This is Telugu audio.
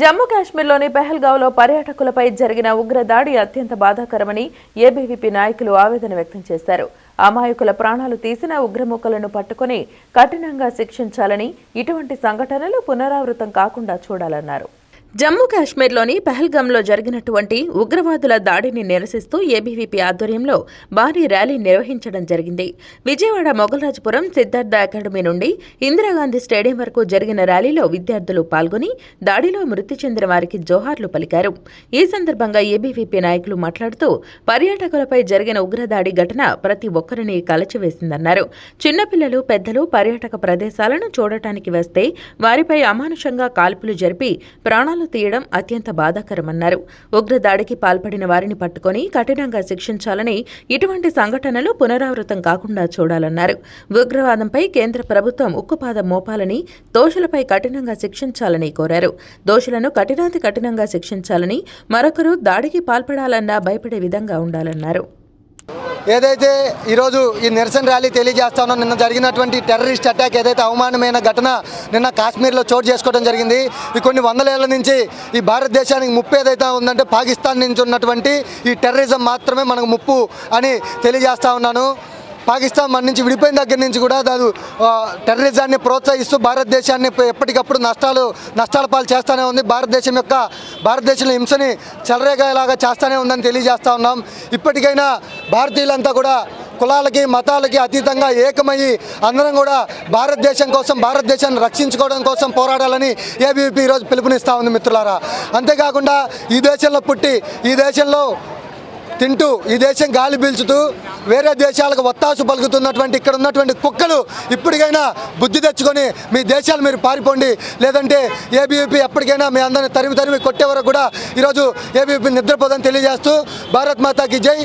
జమ్మూ కాశ్మీర్లోని పెహల్గావ్లో పర్యాటకులపై జరిగిన ఉగ్రదాడి అత్యంత బాధాకరమని ఏబీవీపీ నాయకులు ఆవేదన వ్యక్తం చేశారు. అమాయకుల ప్రాణాలు తీసిన ఉగ్రమూకలను పట్టుకుని కఠినంగా శిక్షించాలని ఇటువంటి సంఘటనలు పునరావృతం కాకుండా చూడాలన్నారు. జమ్మూ కాశ్మీర్లోని పహల్గాంలో జరిగినటువంటి ఉగ్రవాదుల దాడిని నిరసిస్తూ ఏబీవీపీ ఆధ్వర్యంలో భారీ ర్యాలీ నిర్వహించడం జరిగింది. విజయవాడ మొగల్రాజపురం సిద్ధార్థ అకాడమీ నుండి ఇందిరాగాంధీ స్టేడియం వరకు జరిగిన ర్యాలీలో విద్యార్థులు పాల్గొని దాడిలో మృతి చెందిన వారికి జోహార్లు పలికారు. ఈ సందర్భంగా ఏబీవీపీ నాయకులు మాట్లాడుతూ పర్యాటకులపై జరిగిన ఉగ్రదాడి ఘటన ప్రతి ఒక్కరిని కలచివేసిందన్నారు. చిన్నపిల్లలు పెద్దలు పర్యాటక ప్రదేశాలను చూడటానికి వస్తే వారిపై అమానుషంగా కాల్పులు జరిపి ప్రాణాలు తీయడం అత్యంత బాధాకరమన్నారు. ఉగ్రదాడికి పాల్పడిన వారిని పట్టుకొని కఠినంగా శిక్షించాలని ఇటువంటి సంఘటనలు పునరావృతం కాకుండా చూడాలన్నారు. ఉగ్రవాదంపై కేంద్ర ప్రభుత్వం ఉక్కుపాదం మోపాలని దోషులపై కఠినంగా శిక్షించాలని కోరారు. దోషులను కఠినాతి కఠినంగా శిక్షించాలని మరొకరు దాడికి పాల్పడాలన్నా భయపడే విధంగా ఉండాలన్నారు. ఏదైతే ఈరోజు ఈ నిరసన ర్యాలీ తెలియజేస్తానో నిన్న జరిగినటువంటి టెర్రరిస్ట్ అటాక్ ఏదైతే అవమానమైన ఘటన నిన్న కాశ్మీర్లో చోటు చేసుకోవడం జరిగింది. ఈ కొన్ని వందలేళ్ళ నుంచి ఈ భారతదేశానికి ముప్పు ఏదైతే ఉందంటే పాకిస్తాన్ నుంచి ఉన్నటువంటి ఈ టెర్రరిజం మాత్రమే మనకు ముప్పు అని తెలియజేస్తా ఉన్నాను. పాకిస్తాన్ మన నుంచి విడిపోయిన దగ్గర నుంచి కూడా దాని టెర్రరిజాన్ని ప్రోత్సహిస్తూ భారతదేశాన్ని ఎప్పటికప్పుడు నష్టాలు నష్టాల పాలు చేస్తూనే ఉంది. భారతదేశం యొక్క భారతదేశంలో హింసని చెలరేగేలాగా చేస్తూనే ఉందని తెలియజేస్తూ ఉన్నాం. ఇప్పటికైనా భారతీయులంతా కూడా కులాలకి మతాలకి అతీతంగా ఏకమయ్యి అందరం కూడా భారతదేశం కోసం భారతదేశాన్ని రక్షించుకోవడం కోసం పోరాడాలని ఏబీపీ ఈరోజు పిలుపునిస్తూ ఉంది మిత్రులారా. అంతేకాకుండా ఈ దేశంలో పుట్టి ఈ దేశంలో తింటూ ఈ దేశం గాలి పీల్చుతూ వేరే దేశాలకు ఒత్తాసు పలుకుతున్నటువంటి ఇక్కడ ఉన్నటువంటి కుక్కలు ఇప్పటికైనా బుద్ధి తెచ్చుకొని మీ దేశాలు మీరు పారిపోండి. లేదంటే ఏబీవీపీ ఎప్పటికైనా మీ అందరిని తరిమి తరిమి కొట్టే వరకు కూడా ఈరోజు ఏబీవీపీ నిద్రపోదని తెలియజేస్తూ భారత్ మాతాకి జై.